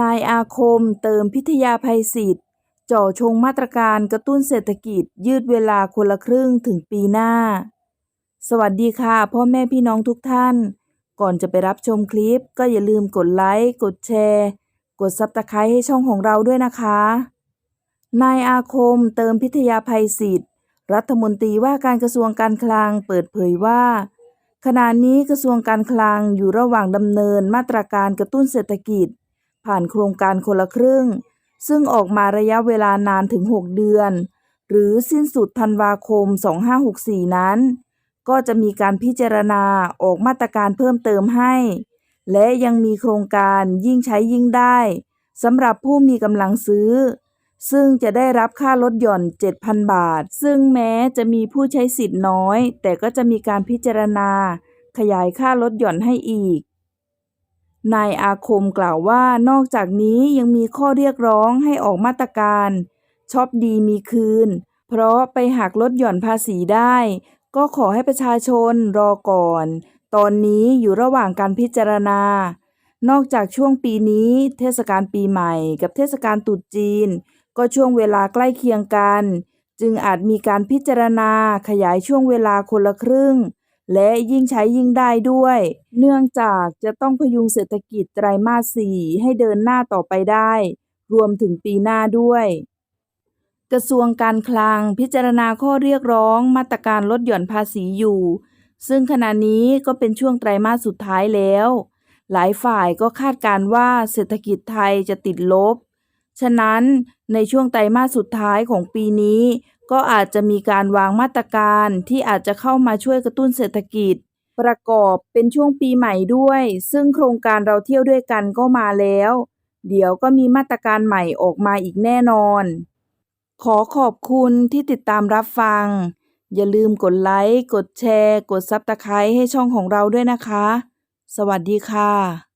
นายอาคมเติมพิทยาภัยศิษย์จ่อชงมาตรการกระตุ้นเศรษฐกิจยืดเวลาคนละครึ่งถึงปีหน้า สวัสดีค่ะ พ่อแม่พี่น้องทุกท่าน ก่อนจะไปรับชมคลิปก็อย่าลืมกดไลค์ กดแชร์ กดซับสไครต์ให้ช่องของเราด้วยนะคะ นายอาคมเติมพิทยาภัยศิษย์รัฐมนตรีว่าการกระทรวงการคลังเปิดเผยว่า ขณะนี้กระทรวงการคลังอยู่ระหว่างดำเนินมาตรการกระตุ้นเศรษฐกิจ ผ่านโครงการคนละครึ่ง ซึ่งออกมาระยะเวลานานถึง 6 เดือน หรือสิ้นสุดธันวาคม 2564 นั้น ก็จะมีการพิจารณาออกมาตรการเพิ่มเติมให้ และยังมีโครงการยิ่งใช้ยิ่งได้สำหรับผู้มีกำลังซื้อ ซึ่งจะได้รับค่าลดหย่อน 7,000 บาท ซึ่งแม้จะมีผู้ใช้สิทธิ์น้อย แต่ก็จะมีการพิจารณา ขยายค่าลดหย่อนให้อีก นายอาคมกล่าวว่านอกจากนี้ยังมีข้อเรียกร้องให้ออกมาตรการช็อปดีมีคืน เพราะไปหักลดหย่อนภาษีได้ ก็ขอให้ประชาชนรอก่อน ตอนนี้อยู่ระหว่างการพิจารณา นอกจากช่วงปีนี้ เทศกาลปีใหม่ กับเทศกาลตรุษจีน ก็ช่วงเวลาใกล้เคียงกัน จึงอาจมีการพิจารณาขยายช่วงเวลาคนละครึ่ง และยิ่งใช้ยิ่งได้ด้วย เนื่องจากจะต้องพยุงเศรษฐกิจไตรมาส4ให้เดินหน้าต่อไปได้ รวมถึงปีหน้าด้วย กระทรวงการคลังพิจารณาข้อเรียกร้องมาตรการลดหย่อนภาษีอยู่ ซึ่งขณะนี้ก็เป็นช่วงไตรมาสสุดท้ายแล้ว หลายฝ่ายก็คาดการณ์ว่าเศรษฐกิจไทยจะติดลบ ฉะนั้นในช่วงไตรมาสสุดท้ายของปีนี้ ก็อาจจะมีการวางมาตรการที่อาจจะเข้ามาช่วยกระตุ้นเศรษฐกิจ ประกอบเป็นช่วงปีใหม่ด้วย ซึ่งโครงการเราเที่ยวด้วยกันก็มาแล้ว เดี๋ยวก็มีมาตรการใหม่ออกมาอีกแน่นอน ขอขอบคุณที่ติดตามรับฟัง อย่าลืมกดไลค์ กดแชร์ กดซับสไครต์ให้ช่องของเราด้วยนะคะ สวัสดีค่ะ